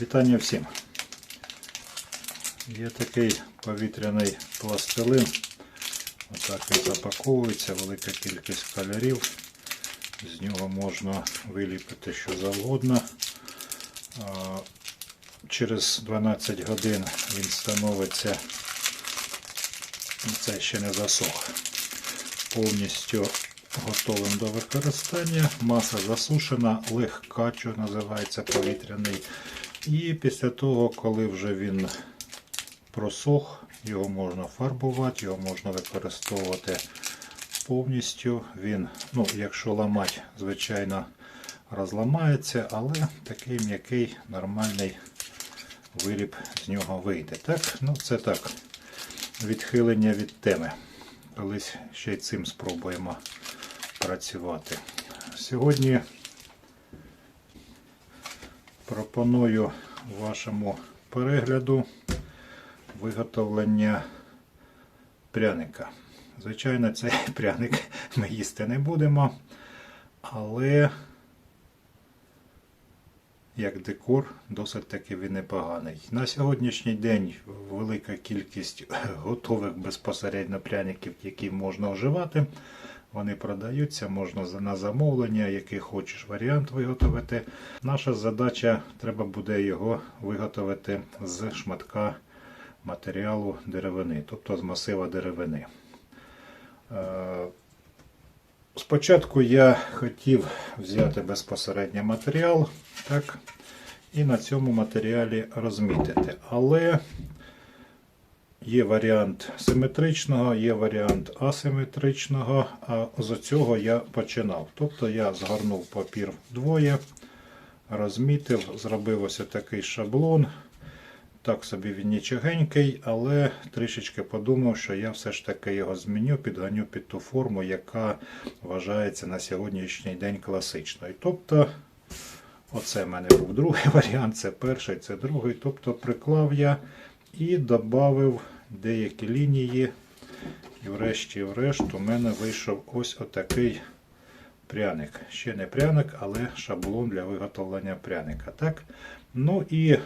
Вітання всім. Є такий повітряний пластилин. Отак він запаковується, велика кількість кольорів. З нього можна виліпити що завгодно. Через 12 годин він становиться, це ще не засох, повністю готовим до використання. Маса засушена, легка, що називається повітряний. І після того, коли вже він просох, його можна фарбувати, його можна використовувати повністю. Він, ну, якщо ламати, звичайно, розламається, але такий м'який, нормальний виріб з нього вийде. Так, ну це так, відхилення від теми. Колись ще й цим спробуємо працювати. Сьогодні пропоную вашому перегляду виготовлення пряника. Звичайно, цей пряник ми їсти не будемо, але як декор досить таки він непоганий. На сьогоднішній день велика кількість готових безпосередньо пряників, які можна вживати. Вони продаються, можна на замовлення, який хочеш варіант виготовити. Наша задача треба буде його виготовити з шматка матеріалу деревини, тобто з масива деревини. Е, Спочатку я хотів взяти безпосередньо матеріал, так, і на цьому матеріалі розмітити. Але є варіант симетричного, є варіант асиметричного, а з цього я починав. Тобто я згорнув папір вдвоє, розмітив, зробив ось такий шаблон. Так собі він нічогенький, але трішечки подумав, що я все ж таки його зміню, підганю під ту форму, яка вважається на сьогоднішній день класичною. Тобто, оце в мене був другий варіант, це перший, це другий. Тобто приклав я і додав деякі лінії. І врешті-врешт у мене вийшов ось отакий пряник. Ще не пряник, але шаблон для виготовлення пряника. Так? Ну і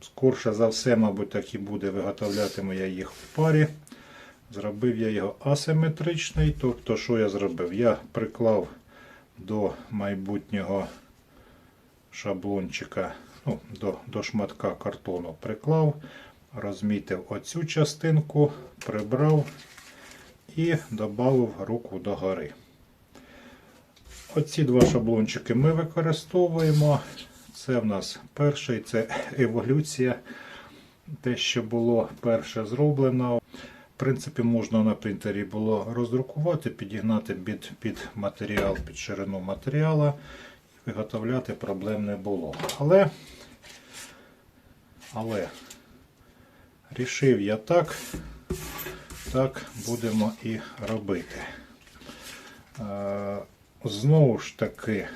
Скорше за все, мабуть, так і буде. Виготовлятиму я їх в парі. Зробив я його асиметричний. Тобто, що я зробив? Я приклав до майбутнього шаблончика, ну, до, до шматка картону приклав, розмітив оцю частинку, прибрав і додав руку догори. Оці два шаблончики ми використовуємо. Це в нас перший, це еволюція. Те, що було перше зроблено. В принципі, можна на принтері було роздрукувати, підігнати під, під матеріал, під ширину матеріалу. І виготовляти проблем не було. Але, але рішив я так, так будемо і робити. Знову ж таки.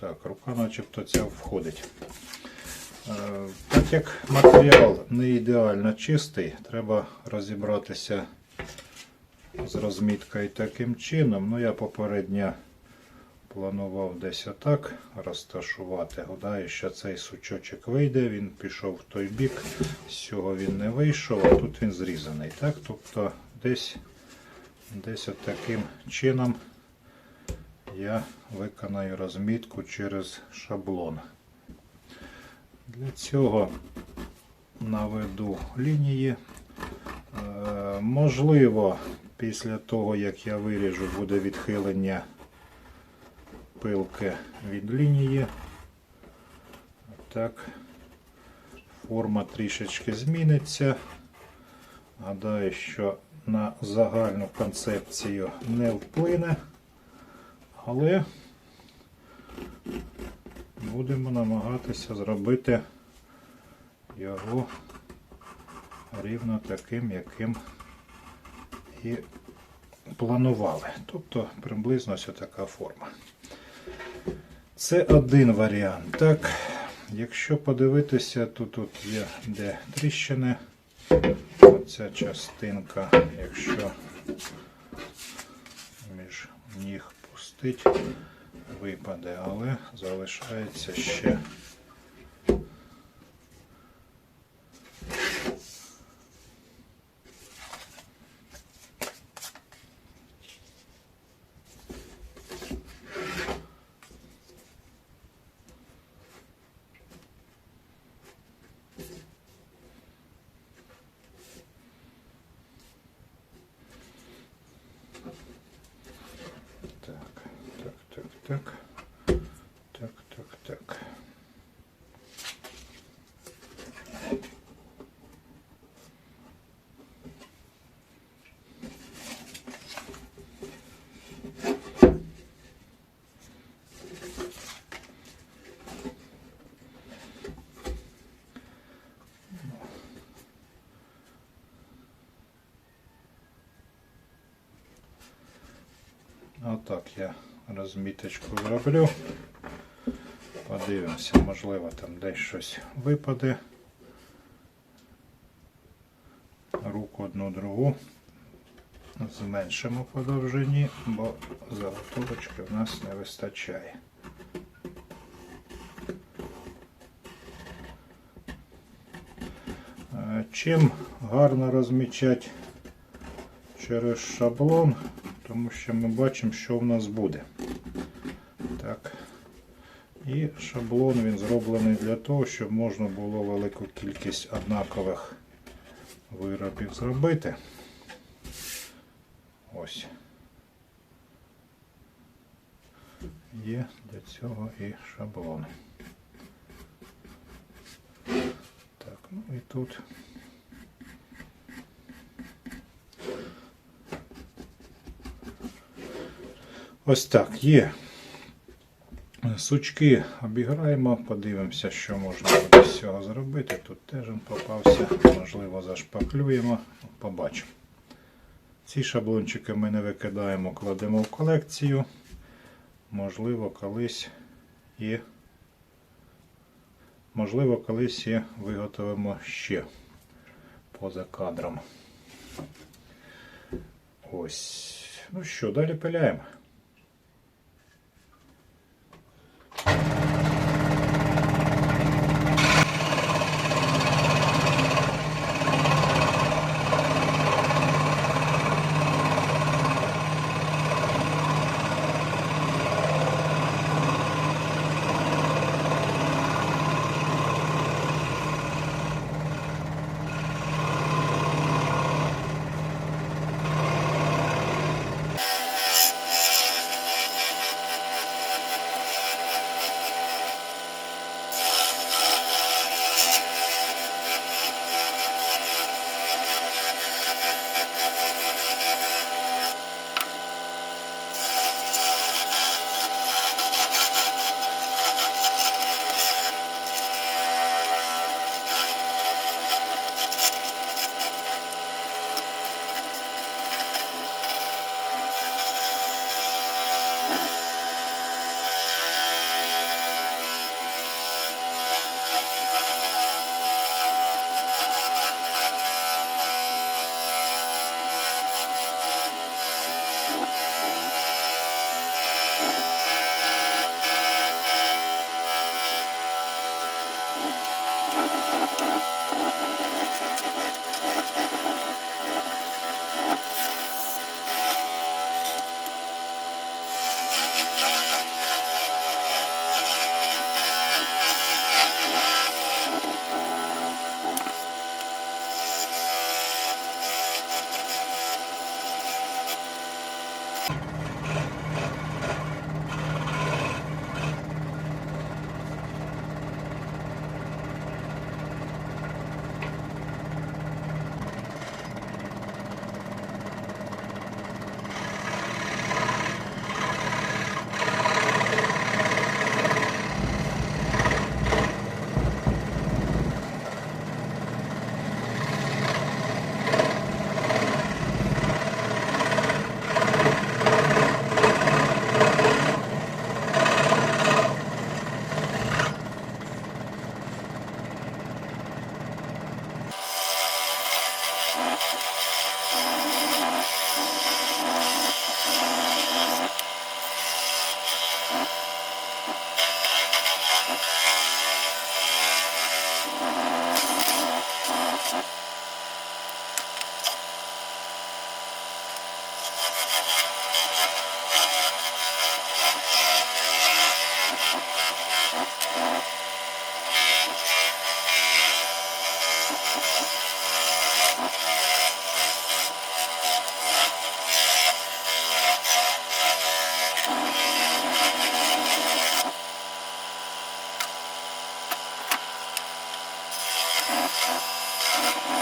Так, рука начебто ця входить. Так як матеріал не ідеально чистий, треба розібратися з розміткою таким чином. Ну, я попередньо планував десь отак розташувати. Гадаю, що цей сучочок вийде, він пішов в той бік, з цього він не вийшов, а тут він зрізаний. Так? Тобто десь, десь таким чином я виконаю розмітку через шаблон. Для цього наведу лінії. Е, Можливо, після того, як я виріжу, буде відхилення пилки від лінії. Так, форма трішечки зміниться. Гадаю, що на загальну концепцію не вплине. Але будемо намагатися зробити його рівно таким, яким і планували. Тобто приблизно ось така форма. Це один варіант. Так, якщо подивитися, то тут є де тріщини. Оця частинка, якщо між ніг пустить, випаде, але залишається ще. Так, так, так, так. Так, так, так. Отак я розміточку зроблю. Подивимося, можливо там десь щось випаде. Руку одну другу зменшимо по довжині, бо заготовочки в нас не вистачає. Е, Чим гарно розмічати через шаблон, тому що ми бачимо, що в нас буде. І шаблон він зроблений для того, щоб можна було велику кількість однакових виробів зробити. Ось. Є для цього і шаблон. Так, ну і тут. Ось так є. Сучки обіграємо, подивимося, що можна з цього зробити. Тут теж він попався, можливо, зашпаклюємо, побачимо. Ці шаблончики ми не викидаємо, кладемо в колекцію. Можливо, колись і можливо, колись і виготовимо ще поза кадром. Ось. Ну що, далі пиляємо. you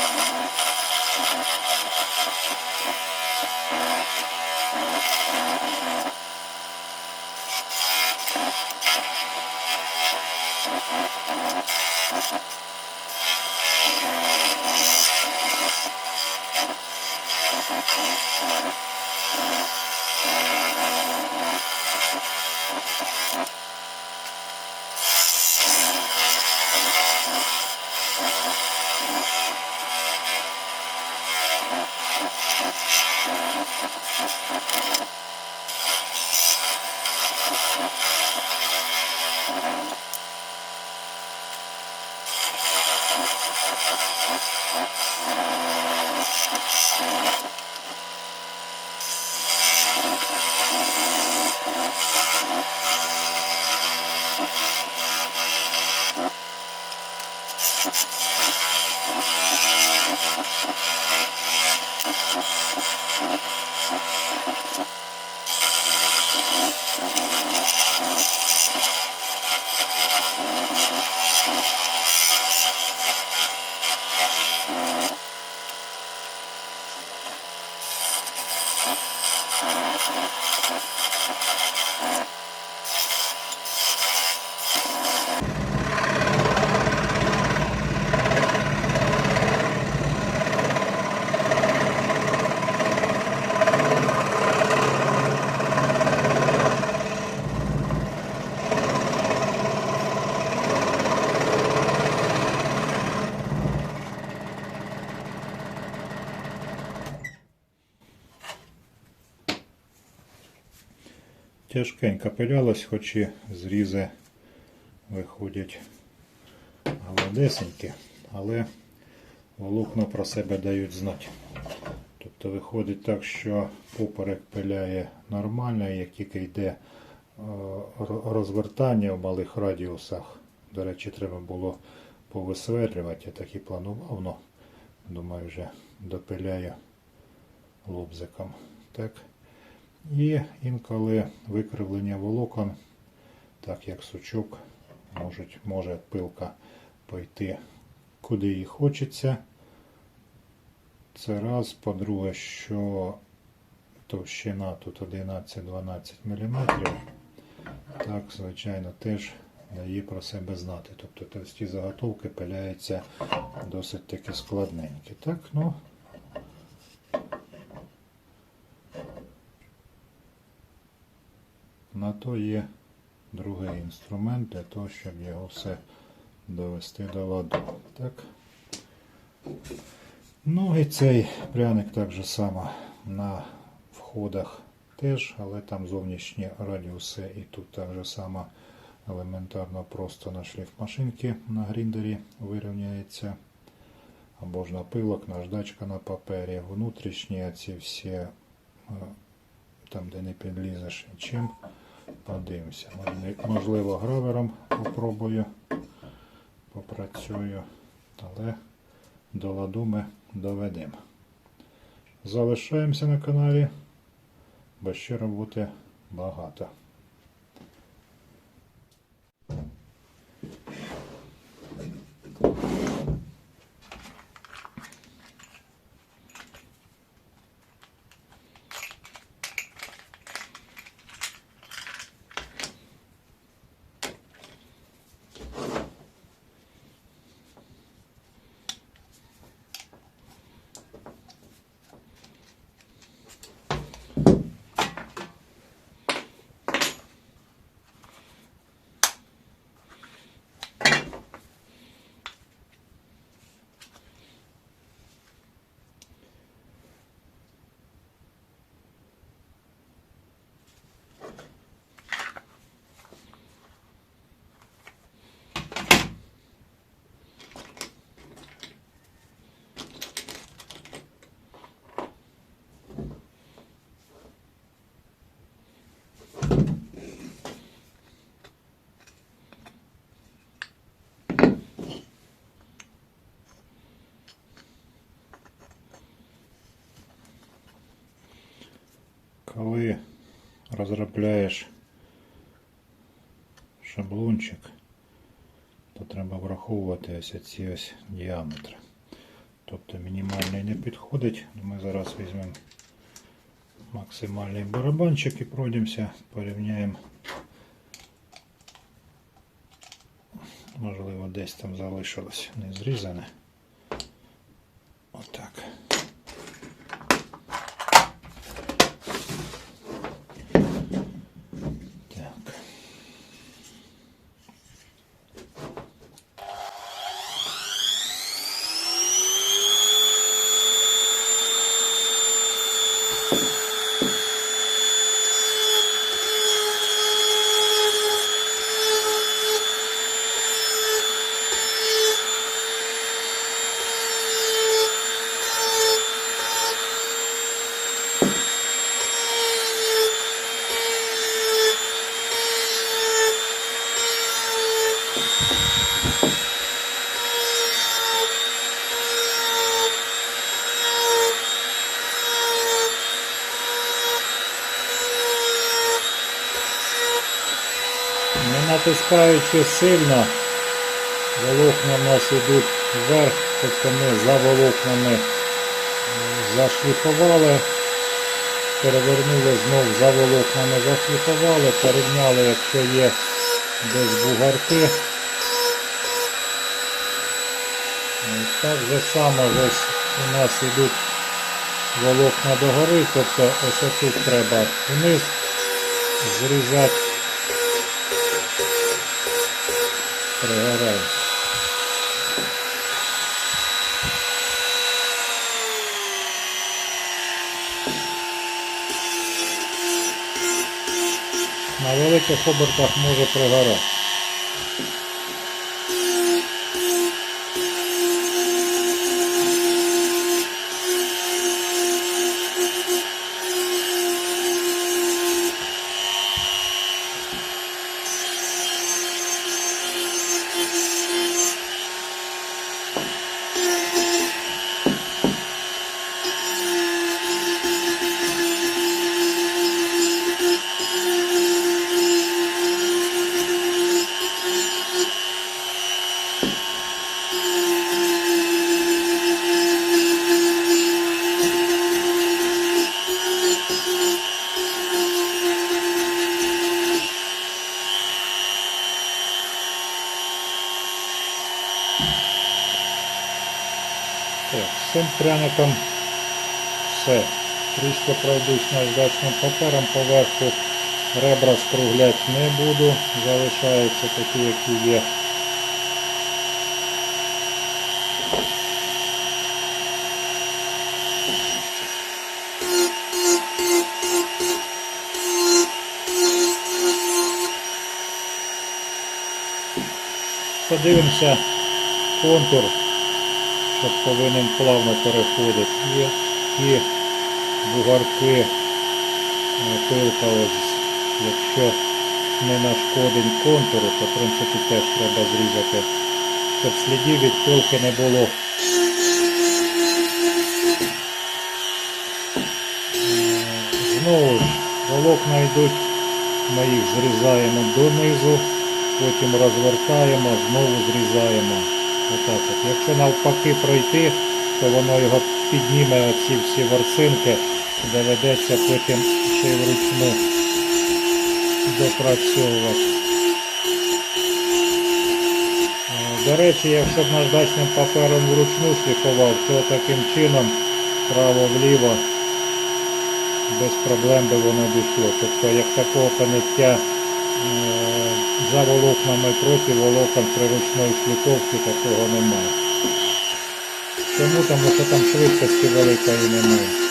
Тяжкенько пилялось, хоч і зрізи виходять гладесенькі, але волокна про себе дають знати. Тобто виходить так, що поперек пиляє нормально, як тільки йде е, розвертання в малих радіусах. До речі, треба було повисверлювати, я так і планував, но думаю, вже допиляю лобзиком. Так. І інколи викривлення волокон, так як сучок, можуть, може пилка пойти куди їй хочеться. Це раз. По-друге, що товщина тут 11-12 мм. Так, звичайно, теж дає про себе знати. Тобто товсті заготовки пиляються досить таки складненькі. Так, ну, На то є другий інструмент для того, щоб його все довести до ладу. Так. Ну і цей пряник так же само на входах теж, але там зовнішні радіуси і тут так же само елементарно просто на шліфмашинки на гріндері вирівняється. Або ж на пилок, наждачка на папері, внутрішні ці всі, е, там де не підлізеш нічим. Подивимося. Можливо, гравером попробую, попрацюю, але до ладу ми доведемо. Залишаємося на каналі, бо ще роботи багато. Коли розробляєш шаблончик, то треба враховувати ось ці ось діаметри. Тобто мінімальний не підходить. Ми зараз візьмемо максимальний барабанчик і пройдемося, порівняємо. Можливо, десь там залишилось не зрізане. Отак. Так. Не натискаючи сильно, волокна в нас йдуть вверх, тобто ми за волокнами зашліфували, перевернули знов за волокнами, зашліфували, порівняли, якщо є десь бугарки. Так же само ось у нас йдуть волокна догори, тобто ось тут треба вниз зрізати. Пригорай. На великих обертах може пригорати. Так, з цим пряником все. Трішки пройдусь наждачним папером поверху. Ребра скруглять не буду, залишаються такі, які є. Подивимося контур що повинен плавно переходити. Є і бугарки е, пилка ось, якщо не нашкодить контуру, то в принципі теж треба зрізати, щоб слідів від пилки не було. Знову ж волокна йдуть, ми їх зрізаємо донизу, потім розвертаємо, знову зрізаємо. Отак от. Якщо навпаки пройти, то воно його підніме оці всі ворсинки, доведеться потім ще й вручну допрацьовувати. До речі, якщо б наждачним папером вручну шліфував, то таким чином право-вліво без проблем би воно дійшло. Тобто як такого поняття е, за волокнами проти волокон при ручної шліфовці такого немає. Чому? Тому що там швидкості великої немає.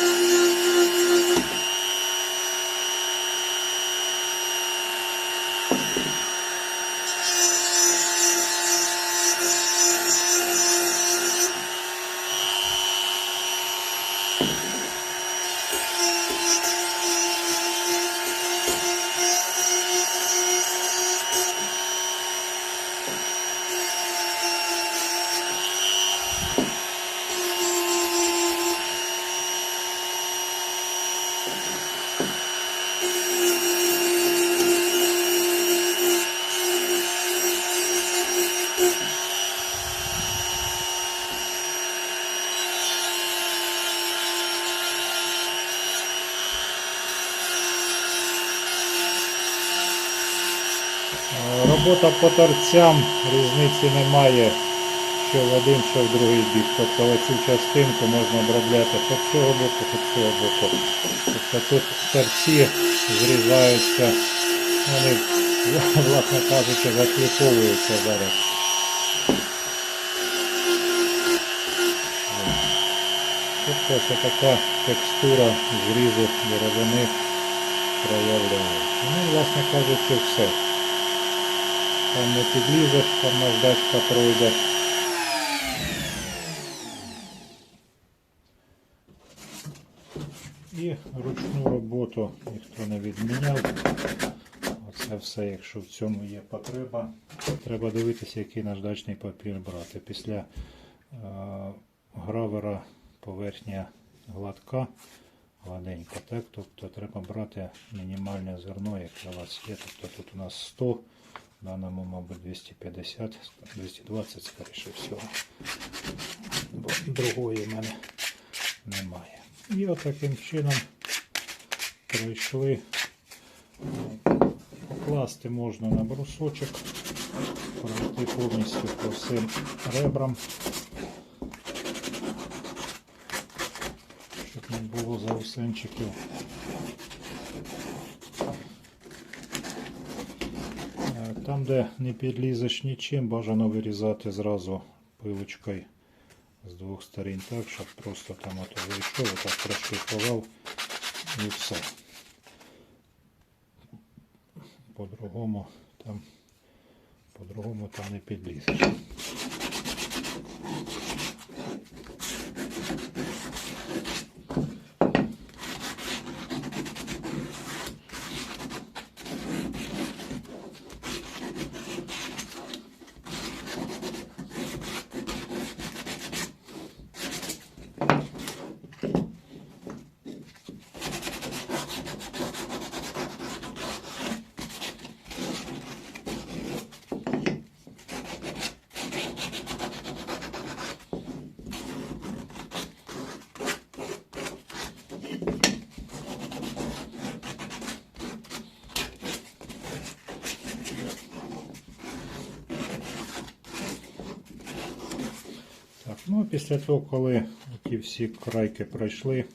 Робота по торцям різниці немає, що в один, що в другий бік. Тобто оцю частинку можна обробляти з цього боку, хоч цього боку. Тобто тут торці зрізаються, вони, власне кажучи, зашліфовуються зараз. Тобто ось така текстура зрізу деревини проявляється. Ну, власне кажучи, все. Там не підлізеш, там наждачка пройде. І ручну роботу ніхто не відміняв. Оце все, якщо в цьому є потреба. Треба дивитися, який наждачний папір брати. Після е, гравера поверхня гладка, гладенька. Так? Тобто треба брати мінімальне зерно, яке у вас є. Тобто тут у нас 100, в даному, мабуть, 250, 220, скоріше всього. Бо другої в мене немає. І от чином пройшли. Покласти можна на брусочок, пройти повністю по всім ребрам, щоб не було заусенчиків. Е, Там, де не підлізеш нічим, бажано вирізати зразу пилочкою з двох сторін так, щоб просто там ото вийшов, отак прошліфував і все. По-другому там, по-другому там не підлізеш. Після того, коли ті всі крайки пройшли,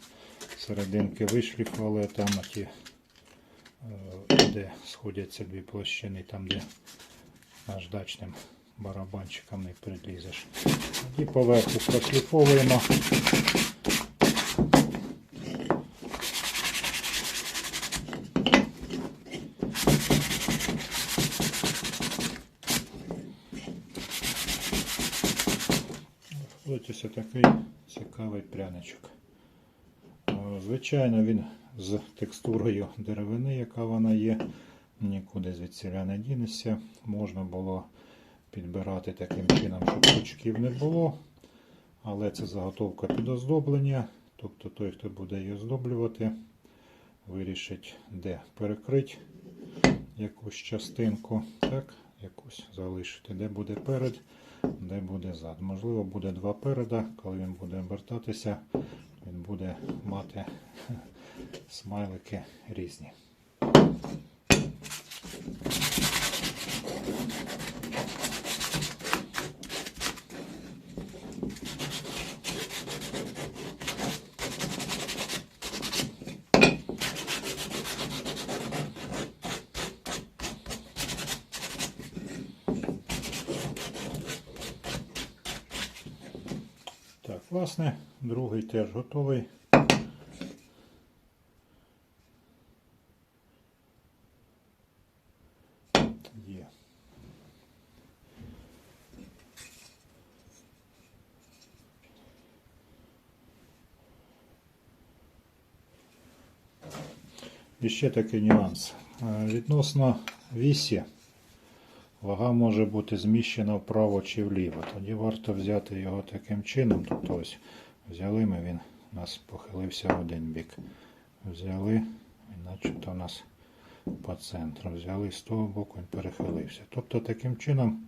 серединки вишліфували, там ті, е, де сходяться дві площини, там де наждачним барабанчиком не прилізеш. І поверху прошліфовуємо. Ось такий цікавий пряничок. Е, Звичайно, він з текстурою деревини, яка вона є, нікуди звідсіля не дінешся. Можна було підбирати таким чином, щоб пучків не було. Але це заготовка під оздоблення. Тобто той, хто буде її оздоблювати, вирішить, де перекрити якусь частинку, так, якусь залишити, де буде перед, де буде зад. Можливо, буде два переда, коли він буде обертатися, він буде мати смайлики різні. Власне, другий теж готовий. Є. І ще такий нюанс. Е, Відносно вісі. Вага може бути зміщена вправо чи вліво. Тоді варто взяти його таким чином. Тобто ось взяли ми, він у нас похилився в один бік. Взяли, і начебто у нас по центру. Взяли з того боку, він перехилився. Тобто таким чином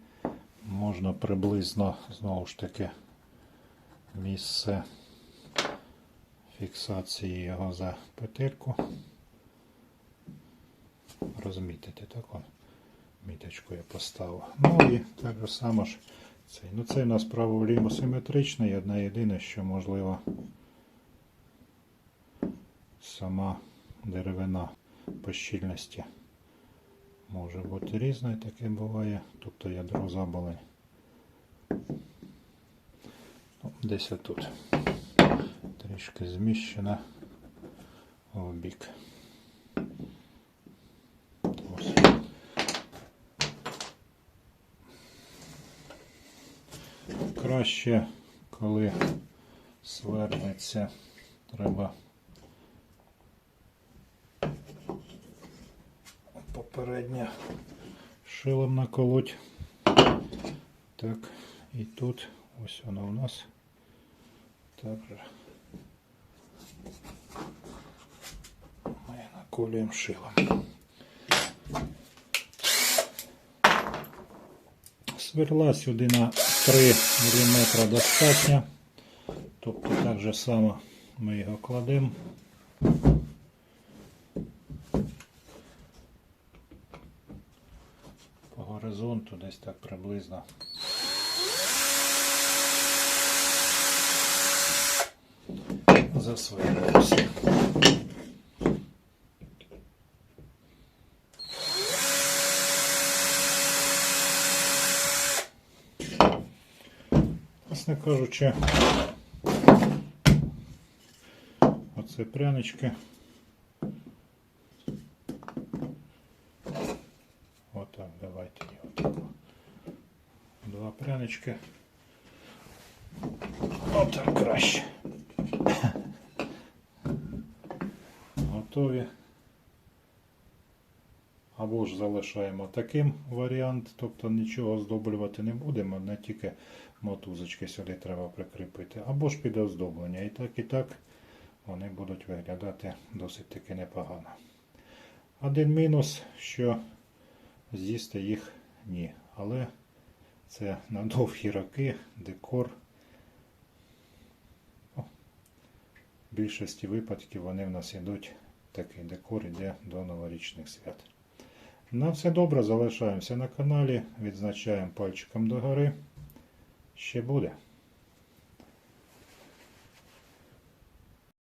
можна приблизно знову ж таки місце фіксації його за петельку розмітити. Так Міточку я поставив. Ну і так же само ж цей. Ну цей у нас право-ліво симетричний. Одне єдине, що можливо сама деревина по щільності може бути різна, і таке буває. Тобто ядро заболи. Ну, десь отут. Трішки зміщена в бік. Ось. Краще, коли свернеться, треба попередньо шилом наколоть. Так, і тут ось воно у нас також ми наколюємо шилом. Сверла сюди на 3 мм достатньо. Тобто так же само ми його кладемо. По горизонту десь так приблизно. Засверлюємося. Власне кажучи, оце прянички. Отак, давайте. Два прянички. Отак краще. Готові. Або ж залишаємо таким варіант, тобто нічого здоблювати не будемо, не тільки мотузочки сюди треба прикріпити. Або ж під оздоблення. І так, і так вони будуть виглядати досить таки непогано. Один мінус, що з'їсти їх ні. Але це на довгі роки декор. В більшості випадків вони в нас йдуть, такий декор йде до новорічних свят. На все добре, залишаємося на каналі, відзначаємо пальчиком догори. Ще буде.